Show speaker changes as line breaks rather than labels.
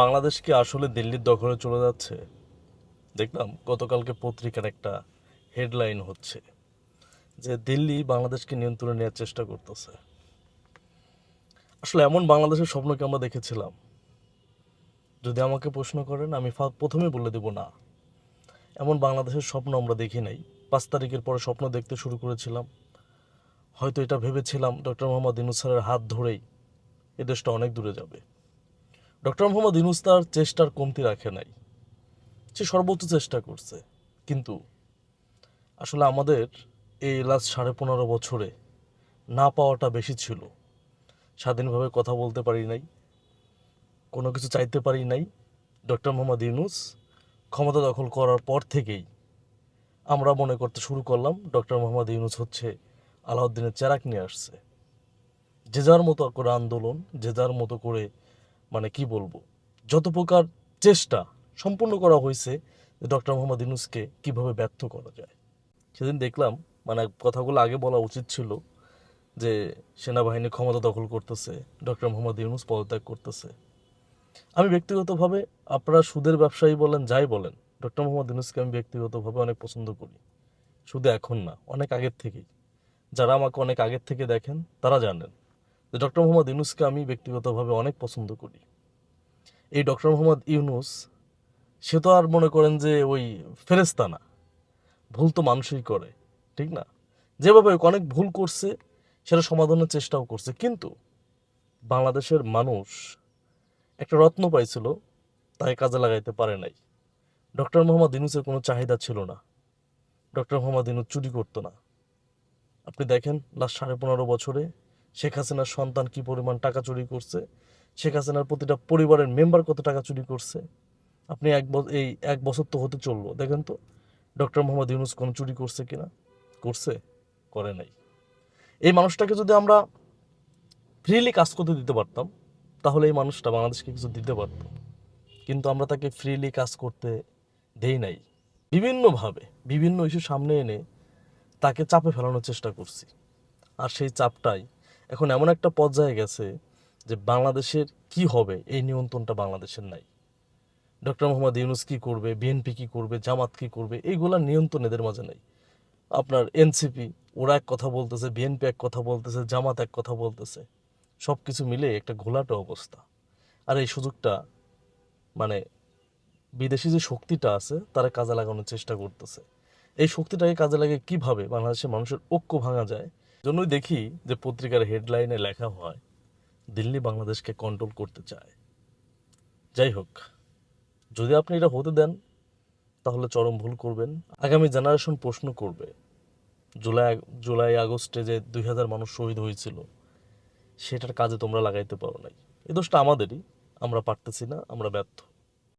বাংলাদেশ কি আসলে দিল্লির দখলে চলে যাচ্ছে? দেখলাম গতকালকে পত্রিকার একটা হেডলাইন হচ্ছে যে দিল্লি বাংলাদেশকে নিয়ন্ত্রণে নেওয়ার চেষ্টা করতেছে। আসলে এমন বাংলাদেশের স্বপ্নকে আমরা দেখেছিলাম। যদি আমাকে প্রশ্ন করেন, আমি প্রথমে বলে দেব না। এমন বাংলাদেশের স্বপ্ন আমরা দেখি নাই। পাঁচ তারিখের পরে স্বপ্ন দেখতে শুরু করেছিলাম। হয়তো এটা ভেবেছিলাম ডক্টর মোহাম্মদ ইনুস স্যারের হাত ধরেই এ দেশটা অনেক দূরে যাবে। ডক্টর মোহাম্মদ ইনুস তার চেষ্টার কমতি রাখে নাই। সে সর্বোচ্চ চেষ্টা করছে। কিন্তু আসলে আমাদের এই লাস্ট সাড়ে পনেরো বছরে না পাওয়াটা বেশি ছিল। স্বাধীনভাবে কথা বলতে পারি নাই, কোনো কিছু চাইতে পারি নাই। ডক্টর মোহাম্মদ ইউনুস ক্ষমতা দখল করার পর থেকেই আমরা মনে করতে শুরু করলাম, ডক্টর মোহাম্মদ ইউনুস হচ্ছে আলাউদ্দিনের চেরাক নিয়ে আসছে। যে যার মতো করে আন্দোলন, যে যার মতো করে মানে কি বলব? যত প্রকার চেষ্টা সম্পূর্ণ করা হয়েছে যে ডক্টর মোহাম্মদ ইউনুসকে কীভাবে ব্যর্থ করা যায়। সেদিন দেখলাম মানে কথাগুলো আগে বলা উচিত ছিল যে সেনাবাহিনী ক্ষমতা দখল করতেছে, ডক্টর মোহাম্মদ ইউনুস পদত্যাগ করতেছে। আমি ব্যক্তিগতভাবে, আপনারা সুদের ব্যবসায়ী বলেন, যাই বলেন, ডক্টর মোহাম্মদ ইউনুসকে আমি ব্যক্তিগতভাবে অনেক পছন্দ করি। শুধু এখন না, অনেক আগের থেকেই। যারা আমাকে অনেক আগের থেকে দেখেন, তারা জানেন যে ডক্টর মোহাম্মদ ইউনুসকে আমি ব্যক্তিগতভাবে অনেক পছন্দ করি। এই ডক্টর মোহাম্মদ ইউনুস, সে তো আর মনে করেন যে ওই ফেরেস্তা না। ভুল তো মানুষই করে, ঠিক না? যেভাবে অনেক ভুল করছে, সেটা সমাধানের চেষ্টাও করছে। কিন্তু বাংলাদেশের মানুষ একটা রত্ন পাইছিল, তাকে কাজে লাগাইতে পারে নাই। ডক্টর মোহাম্মদ ইনুসের কোনো চাহিদা ছিল না। ডক্টর মোহাম্মদ ইনুস চুরি করতো না। আপনি দেখেন, লাস্ট সাড়ে পনেরো বছরে শেখ হাসিনার সন্তান কি পরিমাণ টাকা চুরি করছে? শেখ হাসিনার প্রতিটা পরিবারের মেম্বার কত টাকা চুরি করছে? আপনি এক এই এক বছর তো হতে চলল, দেখেন তো। ডক্টর মোহাম্মদ ইউনুস কোনো চুরি করছে কিনা? করছে, করে নাই। এই মানুষটাকে যদি আমরা ফ্রিলি কাজ করতে দিতে পারতাম, তাহলে এই মানুষটা বাংলাদেশকে কিছু দিতে পারতো। কিন্তু আমরা তাকে ফ্রিলি কাজ করতে দেই নাই। বিভিন্নভাবে, বিভিন্ন ইস্যু সামনে এনে তাকে চাপে ফেলানোর চেষ্টা করছি। আর সেই চাপটাই এখন এমন একটা পর্যায়ে গেছে যে বাংলাদেশের কি হবে? এই নিয়ন্ত্রণটা বাংলাদেশের নাই। ডক্টর মোহাম্মদ ইউনুস কি করবে? বিএনপি কি করবে? জামাত কি করবে? এইগুলার নিয়ন্ত্রণ এদের মাঝে নাই। আপনার এনসিপি, ওরা এক কথা বলতেছে, বিএনপি এক কথা বলতেছে, জামাত এক কথা বলতেছে। সব কিছু মিলে একটা ঘোলাটে অবস্থা। আর এই সুযোগটা মানে বিদেশি যে শক্তিটা আছে, তারা কাজে লাগানোর চেষ্টা করতেছে। এই শক্তিটাকে কাজে লাগে কীভাবে বাংলাদেশের মানুষের ঐক্য ভাঙা যায়? জন্যই দেখি যে পত্রিকার হেডলাইনে লেখা হয়, দিল্লি বাংলাদেশকে কন্ট্রোল করতে চায়। যাই হোক, যদি আপনি এটা হতে দেন, তাহলে চরম ভুল করবেন। আগামী জেনারেশন প্রশ্ন করবে, জুলাই জুলাই আগস্টে যে দুই হাজার মানুষ শহীদ হয়েছিল, সেটার কাজে তোমরা লাগাইতে পারো নাই। এ দোষটা আমাদেরই, আমরা পারতেছি না, আমরা ব্যর্থ।